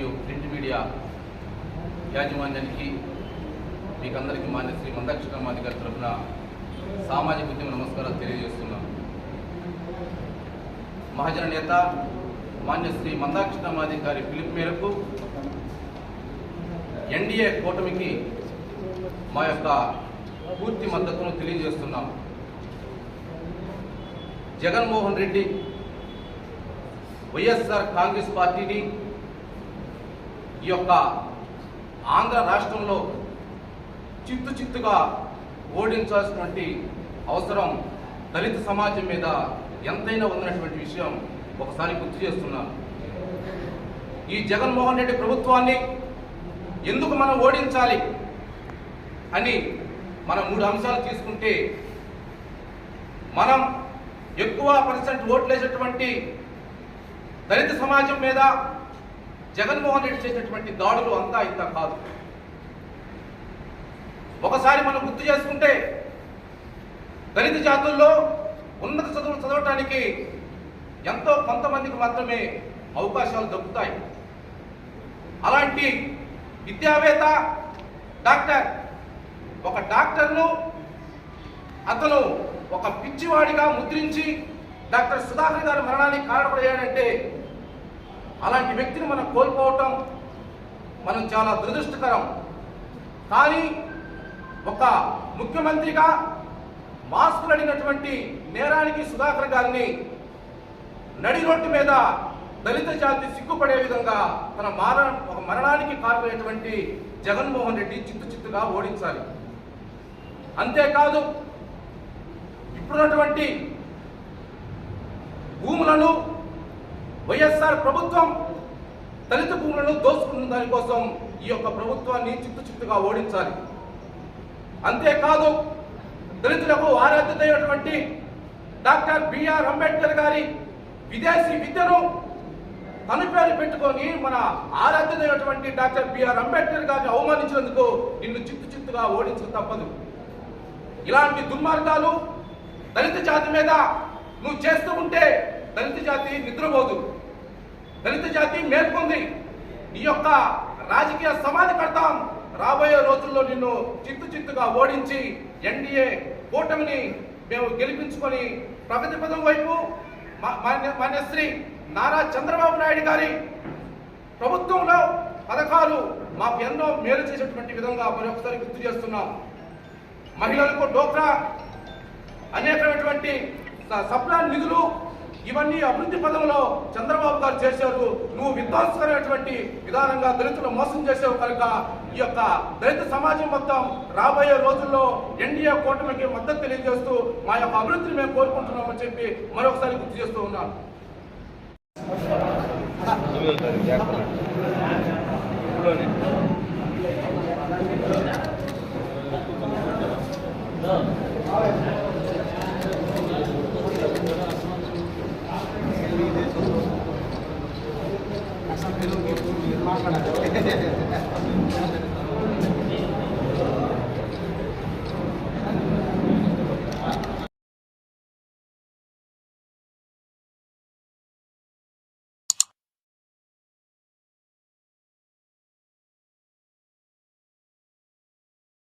మరియు print media యాజమాన్యానికి మీకు అందరికీ మాన్య శ్రీ మందాక్షరమాది గారి తరఫున సామాజిక ఉద్యమ నమస్కారాలు తెలియజేస్తున్నాం. మహాజన నేత మాన్య శ్రీ మందాక్షరమాది గారి పిలుపు మేరకు ఎన్డీఏ కూటమికి మా యొక్క పూర్తి మద్దతును తెలియజేస్తున్నాం. జగన్మోహన్ రెడ్డి వైఎస్ఆర్ కాంగ్రెస్ పార్టీని ఈ యొక్క ఆంధ్ర రాష్ట్రంలో చిత్తు చిత్తుగా ఓడించాల్సినటువంటి అవసరం దళిత సమాజం మీద ఎంతైనా ఉన్నటువంటి విషయం ఒకసారి గుర్తు చేస్తున్నాను ఈ జగన్మోహన్ రెడ్డి ప్రభుత్వాన్ని ఎందుకు మనం ఓడించాలి అని మనం మూడు అంశాలు తీసుకుంటే మనం ఎక్కువ పర్సెంట్ ఓట్లేసేటువంటి దళిత సమాజం మీద జగన్మోహన్ రెడ్డి చేసినటువంటి దాడులు అంతా ఇంత కాదు. ఒకసారి మనం గుర్తు చేసుకుంటే దళిత జాతుల్లో ఉన్నత చదువులు చదవటానికి ఎంతో కొంతమందికి మాత్రమే అవకాశాలు దక్కుతాయి. అలాంటి విద్యావేత్త డాక్టర్ ఒక డాక్టర్ను అతను ఒక పిచ్చివాడిగా ముద్రించి డాక్టర్ సుధాకర్ గారి మరణానికి కారణపడేయాడంటే అలాంటి వ్యక్తిని మనం కోల్పోవటం మనం చాలా దురదృష్టకరం. కానీ ఒక ముఖ్యమంత్రిగా మాస్కులు అడిగినటువంటి నేరానికి సుధాకర్ గారిని నడి రోడ్డు మీద దళిత జాతి సిగ్గుపడే విధంగా తన మార ఒక మరణానికి కారణమైనటువంటి జగన్మోహన్ రెడ్డి చిత్తు చిత్తుగా ఓడించాలి. అంతేకాదు ఇప్పుడున్నటువంటి భూములను వైఎస్ఆర్ ప్రభుత్వం దళిత భూములను దోచుకున్న దానికోసం ఈ యొక్క ప్రభుత్వాన్ని చిత్తు చిత్తుగా ఓడించాలి. అంతేకాదు దళితులకు ఆరాధ్యతైనటువంటి డాక్టర్ బిఆర్ అంబేద్కర్ గారి విదేశీ విద్యను తన పేరు పెట్టుకొని మన ఆరాధ్యతైనటువంటి డాక్టర్ బిఆర్ అంబేద్కర్ గారిని అవమానించినందుకు నిన్ను చిత్తు చిత్తుగా ఓడించక తప్పదు. ఇలాంటి దుర్మార్గాలు దళిత జాతి మీద నువ్వు చేస్తూ ఉంటే దళిత జాతి నిద్రపోదు. దళిత జాతి మేల్కొంది. నీ యొక్క రాజకీయ సమాధి కడతాం. రాబోయే రోజుల్లో నిన్ను చిత్తు చిత్తుగా ఓడించి ఎన్డీఏ కూటమిని మేము గెలిపించుకొని ప్రగతి పదం వైపు మా- మాన్యశ్రీ నారా చంద్రబాబు నాయుడు గారి ప్రభుత్వంలో పథకాలు మాకు ఎన్నో మేలు చేసేటువంటి విధంగా మరొకసారి గుర్తు చేస్తున్నాం. మహిళలకు డోక్రా అనేకమైనటువంటి సప్లా నిధులు ఇవన్నీ అభివృద్ధి పదంలో చంద్రబాబు గారు చేశారు. నువ్వు విధ్వంసకరమైనటువంటి విధానంగా దళితులు మోసం చేసావు కనుక ఈ యొక్క దళిత సమాజం మొత్తం రాబోయే రోజుల్లో ఎన్డీఏ కూటమికి మద్దతు తెలియజేస్తూ మా యొక్క అభివృద్ధిని మేము కోరుకుంటున్నామని చెప్పి మరొకసారి గుర్తు చేస్తూ ఉన్నాను. మాట్లాడాలి なくて。